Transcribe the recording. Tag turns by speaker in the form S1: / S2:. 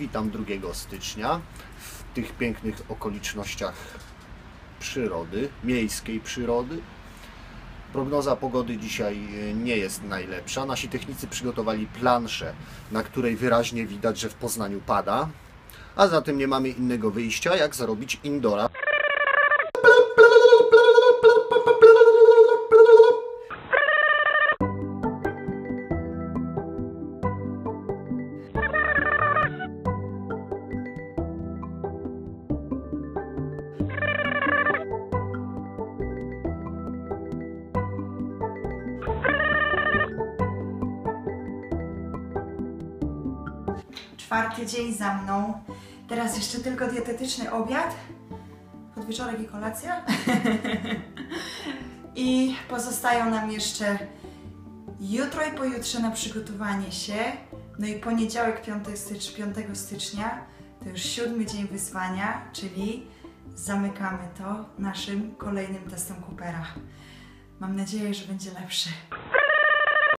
S1: Witam 2 stycznia w tych pięknych okolicznościach przyrody, miejskiej przyrody. Prognoza pogody dzisiaj e, nie jest najlepsza. Nasi technicy przygotowali planszę, na której wyraźnie widać, że w Poznaniu pada, a zatem nie mamy innego wyjścia, jak zarobić indora.
S2: Czwarty dzień za mną. Teraz jeszcze tylko dietetyczny obiad, podwieczorek i kolacja. I pozostają nam jeszcze jutro i pojutrze na przygotowanie się. No i poniedziałek 5, stycz, 5 stycznia to już siódmy dzień wyzwania, czyli zamykamy to naszym kolejnym testem Coopera. Mam nadzieję, że będzie lepszy.